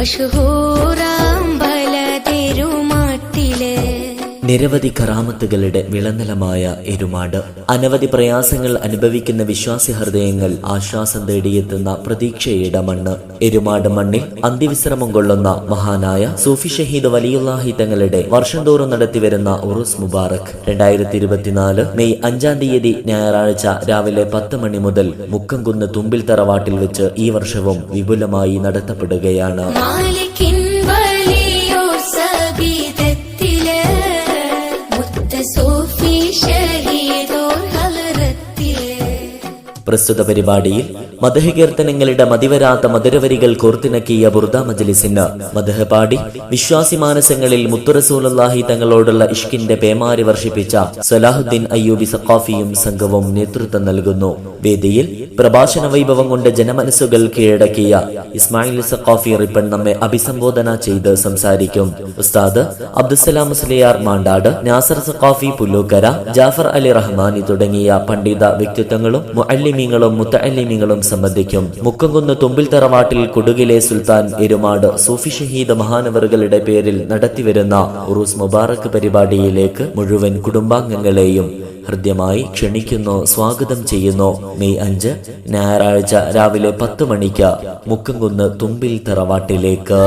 मशहूर നിരവധി കറാമത്തുകളുടെ വിളനിലമായ എരുമാട്. അനവധി പ്രയാസങ്ങൾ അനുഭവിക്കുന്ന വിശ്വാസി ഹൃദയങ്ങൾ ആശ്വാസം തേടിയെത്തുന്ന പ്രതീക്ഷയുടെ മണ്ണ് എരുമാട് മണ്ണിൽ അന്ത്യവിശ്രമം കൊള്ളുന്ന മഹാനായ സൂഫി ഷഹീദ് വലിയുല്ലാഹി തങ്ങളുടെ വർഷം തോറും നടത്തിവരുന്ന ഉറുസ് മുബാറക്. രണ്ടായിരത്തി ഇരുപത്തിനാല് മെയ് അഞ്ചാം തീയതി ഞായറാഴ്ച രാവിലെ പത്ത് മണി മുതൽ മുക്കംകുന്ന് തുമ്പിൽ തറവാട്ടിൽ വെച്ച് ഈ വർഷവും വിപുലമായി നടത്തപ്പെടുകയാണ്. പ്രസ്തുത പരിപാടിയിൽ മദഹ് കീർത്തനങ്ങളുടെ മതിവരാത്ത മധുരവരികൾ കോർത്തിണക്കിയ ബുർദ മജലിസിന് മദഹ് പാടി വിശ്വാസി മാനസങ്ങളിൽ മുത്തുറസൂലല്ലാഹി തങ്ങളോടുള്ള ഇഷ്കിന്റെ പേമാരി വർഷിപ്പിച്ച സലാഹുദ്ദീൻ അയ്യൂബി സഖാഫിയും സംഘവും നേതൃത്വം നൽകുന്നു. വേദിയിൽ പ്രഭാഷണ വൈഭവം കൊണ്ട് ജനമനസ്സുകൾ കീഴടക്കിയ ഇസ്മായിൽ സഖാഫി റിപ്പൺ നമ്മെ അഭിസംബോധന ചെയ്ത് സംസാരിക്കും. ഉസ്താദ് അബ്ദുസലാം മുസ്ലിയാർ മാണ്ടാട് നാസർ സഖാഫി പുല്ലൂക്കര ജാഫർ അലി റഹ്മാനി തുടങ്ങിയ പണ്ഡിത വ്യക്തിത്വങ്ങളും മുഅല്ലിമീങ്ങളും മുത്തഅല്ലിമീങ്ങളും സംബന്ധിക്കും. മുക്കംകുന്ന് തുമ്പിൽ തറവാട്ടിൽ കൊടുകിലെ സുൽത്താൻ എരുമാട് സൂഫി ഷഹീദ് മഹാനവറുകളുടെ പേരിൽ നടത്തിവരുന്ന ഉറൂസ് മുബാറക് പരിപാടിയിലേക്ക് മുഴുവൻ കുടുംബാംഗങ്ങളെയും ഹൃദ്യമായി ക്ഷണിക്കുന്നു സ്വാഗതം ചെയ്യുന്നു. മെയ് അഞ്ച് ഞായറാഴ്ച രാവിലെ പത്ത് മണിക്ക് മുക്കംകുന്ന് തുമ്പിൽ തറവാട്ടിലേക്ക്.